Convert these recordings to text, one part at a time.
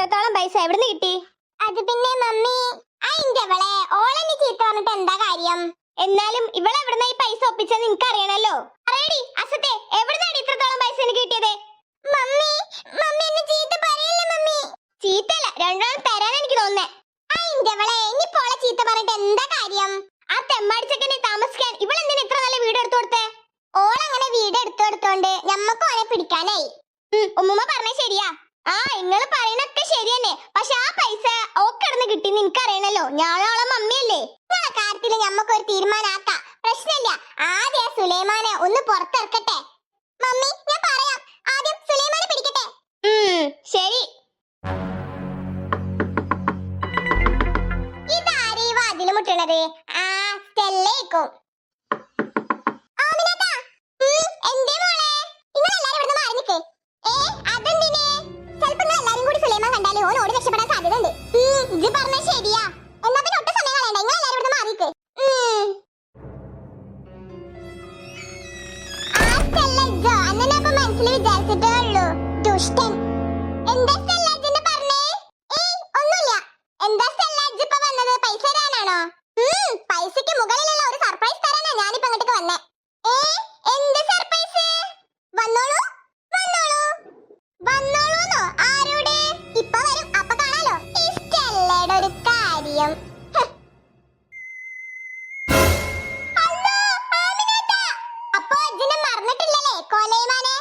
ഇത്രത്തോളം പൈസ എവിടുന്ന് കിട്ടി? അത് പിന്നെ മമ്മി അതിന്റെ അവളെ ഓളെന്നെ ചീത്ത പറഞ്ഞിട്ട് എന്താ കാര്യം? എന്നാലും ഇവളെ എവിടുന്ന ഈ പൈസ ഒപ്പിച്ചെന്ന് എനിക്ക് അറിയണല്ലോ പറയടി അസത്തെ എവിടുന്നാണ് ഇത്രത്തോളം പൈസ എനിക്ക് കിട്ടിയത്? മമ്മി മമ്മി എന്നെ ചീത്ത പറയില്ല മമ്മി? ചീത്തല്ല രണ്ടാളും തരാൻ എനിക്ക് തോന്നുന്നേ. ചീത്ത പറഞ്ഞിട്ട് എന്താ കാര്യം? ആ തെമ്മാടിച്ചക്കനെ താമസിക്കാൻ ഇവളെന്തിനാ ഇത്ര നല്ല വീട് എടുത്തു കൊടുത്തേ? ഓളങ്ങനെ വീട് എടുത്തു കൊടുത്തോണ്ട് ഞമ്മക്ക് ഓനെ പിടിക്കാനായി. ഉമ്മുമ്മ പറഞ്ഞ ശരിയാ. ആ നിങ്ങൾ പറയണൊക്കെ ശരി തന്നെ പക്ഷെ ആ പൈസ ഓക്കടന്ന് കിട്ടി നിനക്ക് അറിയണല്ലോ ഞാനോളെ മമ്മിയല്ലേ. നിങ്ങളെ കാര്യത്തിൽ ഞമ്മക്ക് ഒരു തീരുമാനാക്കാം. പ്രശ്നമില്ല ആദ്യം സുലൈമാനെ ഒന്ന് പുറത്തിറക്കട്ടെ. മമ്മി ഞാൻ പറയാം. ആദ്യം സുലൈമാനെ പിടിക്കട്ടെ. ശരി. ഇതാരീ മുട്ടണത്? ആ സ്റ്റെല്ലേക്കും മനസ്സിൽ വിചാരിച്ചിട്ടേ ഉള്ളൂ. ദുഷ്ടൻ. എന്താ സ്റ്റെല്ല പറഞ്ഞേ? ഏയ്, ഒന്നുമില്ല. എന്താ സ്റ്റെല്ല ഇജ്ജ് ഇപ്പൊ വന്നത്? പൈസ തരാനാണോ? ഉം, പൈസയ്ക്ക് മുകളിലുള്ള ഒരു സർപ്രൈസ് തരാനാ ഞാനിപ്പോ ഇങ്ങോട്ട് വന്നേ ഏ എന്ത് സർപ്രൈസ് വന്നോളൂ വന്നോളൂ വന്നോളൂന്നോ ആരോട് ഇപ്പൊ വരും അപ്പൊ കാണാലോ സ്റ്റെല്ലയുടെ ഒരു കാര്യം. അല്ലോ, ആമിനേട്ടാ. അപ്പൊ ഇജ്ജിനെ മറന്നിട്ടില്ലല്ലേ കോലൈമാനെ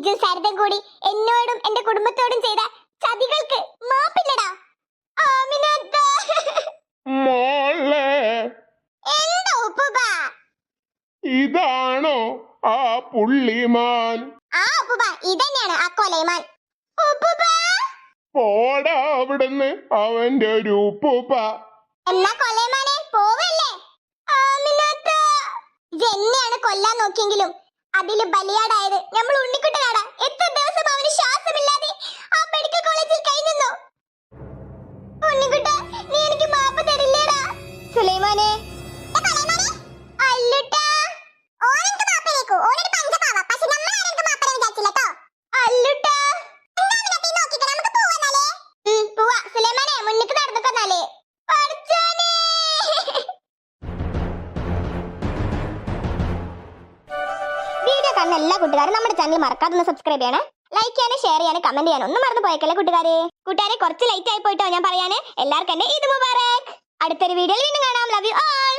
ഇജും സരിതം കൂടി എന്നോടും എന്റെ കുടുംബത്തോടും ചെയ്ത ചതികൾക്ക് മാപ്പില്ലടാ. മോളെ. എന്താ ഉപ്പുബ ഇതാണോ ആ പുള്ളിമാൻ? ആ ഉപ്പുബ ഇതന്നെയാണ് ആ കൊലൈമാൻ. ഉപ്പുബ പോടാ അവിടുന്ന് അവന്റെ ഒരു ഉപ്പുപ്പ. എന്നാ കൊലൈമാനെ പോവല്ലേ? ജെന്നെയാണ് കൊല്ലാൻ നോക്കിയെങ്കിലും അതിൽ ബലിയാടായത്. നമ്മൾ ഉണ്ണിക്കുട്ടനാടാ. എത്ര കാണുന്ന എല്ലാ കൂട്ടുകാരും നമ്മുടെ ചാനൽ മറക്കാതെ ഒന്ന് സബ്സ്ക്രൈബ് ചെയ്യണേ. ലൈക്ക് ചെയ്യാനും ഷെയർ ചെയ്യാനും കമന്റ് ചെയ്യാനും ഒന്നും മറന്നു പോയേക്കല്ലേ കൂട്ടുകാരെ? കൂട്ടുകാരെ കുറച്ച് ലൈറ്റ് ആയി പോയിട്ടോ ഞാൻ പറയാനേ. എല്ലാവർക്കും എന്നെ ഇത് മുബാറക്. അടുത്തൊരു വീഡിയോയിൽ വീണ്ടും കാണാം. Love you all